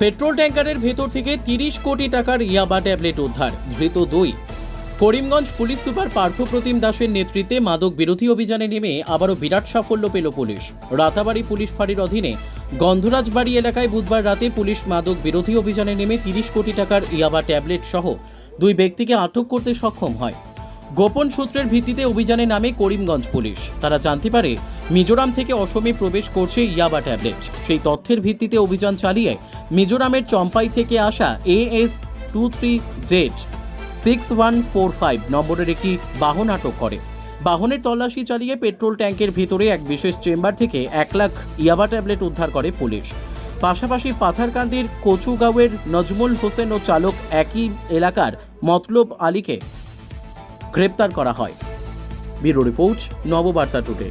Petrol ট্যাঙ্কারের ভেতর থেকে তিরিশ কোটি টাকার ইয়াবা ট্যাবলেট উদ্ধার, ধৃত দুই। করিমগঞ্জ পুলিশ সুপার পার্থপ্রতিম দাসের নেতৃত্বে মাদক বিরোধী অভিযানে নেমে আবারও বিরাট সাফল্য পেল পুলিশ। রাতাবাড়ি পুলিশ ফাঁড়ির অধীনে গন্ধরাজবাড়ি এলাকায় বুধবার রাতে পুলিশ মাদক বিরোধী অভিযানে নেমে তিরিশ কোটি টাকার ইয়াবা ট্যাবলেট সহ দুই ব্যক্তিকে আটক করতে সক্ষম হয়। গোপন সূত্রের ভিত্তিতে অভিযানে নামে করিমগঞ্জ পুলিশ। তারা জানতে পারে, মিজোরাম থেকে অসমে প্রবেশ করছে ইয়াবা ট্যাবলেট। সেই তথ্যের ভিত্তিতে অভিযান চালিয়ে মিজোরামের চম্পাই থেকে আসা AS two three Z six one four five নম্বরের একটি বাহন আটক করে। বাহনের তল্লাশি চালিয়ে পেট্রোল ট্যাঙ্কের ভিতরে এক বিশেষ চেম্বার থেকে এক লাখ ইয়াবা ট্যাবলেট উদ্ধার করে পুলিশ। পাশাপাশি পাথারকান্দির কচুগাঁওয়ের নজমুল হোসেন ও চালক একই এলাকার মতলব আলীকে গ্রেপ্তার করা হয়। Bureau report Nababarta Today.